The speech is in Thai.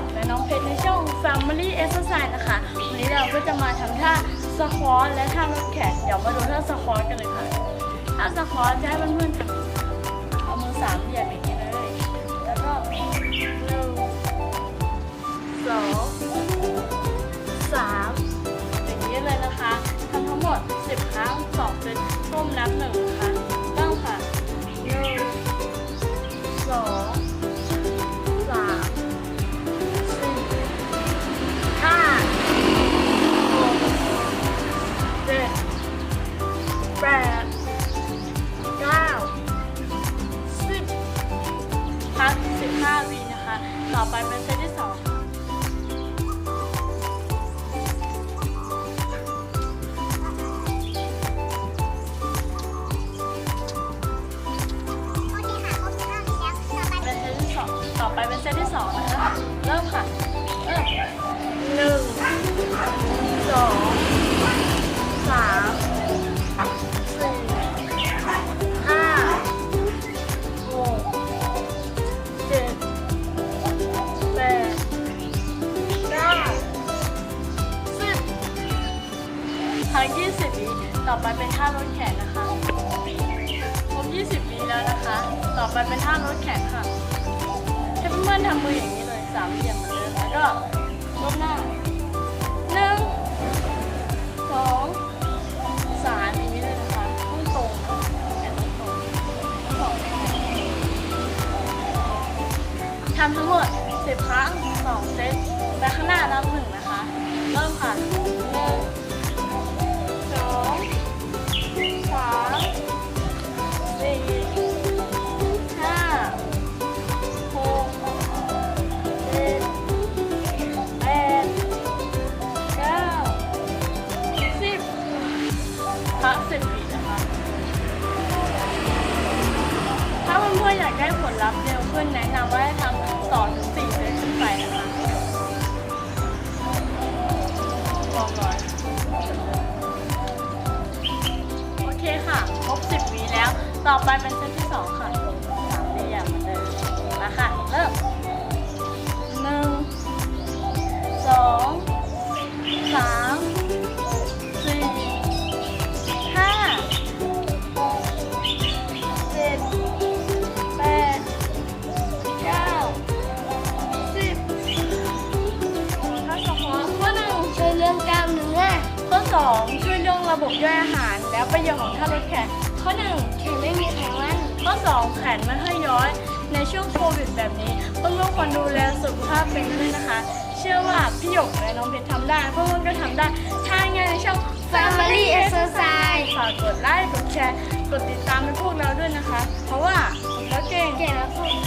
กและน้องเพชรในช่อง Family Exercise นะคะ วันนี้เราก็จะมาทำท่าสควอตและท่ารับแขนเดี๋ยวมาดูท่าสควอตกันเลยค่ะ ท่าสควอตจะให้เพื่อนๆทำ ต่อไปเป็นเซตที่สองค่ะเป็นเซตที่สองต่อไปเป็นเซตที่สองนะคะ เริ่มค่ะ เริ่มหนึ่งสองสาม ทั้งยี่สิบวิต่อไปเป็นท่ารถแขนนะคะครบ 20 วิแล้วนะคะ ต่อไปเป็นท่ารถแขนค่ะให้เพื่อนๆทำมืออย่างนี้เลยสามเหลี่ยมเหมือนเดิมแล้วก็ก้มหน้าหนึ่งสองสามอย่างนี้เลยนะคะต้องตรงแขนต้องตรงทั้งสองทำทั้งหมด 10 ครั้งสองเซตไปข้างหน้านับหนึ่งนะคะ เริ่มค่ะหนึ่ง ลลัพธ์เร็วขึ้นแนะนำว่าให้ทำสองถึงสี่เซตขึ้นไปนะคะบอกก่อนโอเคค่ะ ครบสิบวีแล้ว ต่อไปเป็นเซตที่สองค่ะ ระบบย่อยอาหาร และประโยชน์ของท่ารถแขนข้อหนึ่งแขนไม่มีไขมันข้อ2แขนไม่ให้ย้อยในช่วงโควิดแบบนี้เพื่อนๆควรดูแลสุขภาพเป็นด้วยนะคะ เชื่อว่าพี่หยกและน้องเพชรทำได้เพื่อนๆก็ทำได้ถ้าง่ายในช่อง Family Exercise ฝากกดไลค์กดแชร์ กดติดตามให้พวกเราด้วยนะคะ เพราะว่าผมก็เก่งเก่งแล้วพูด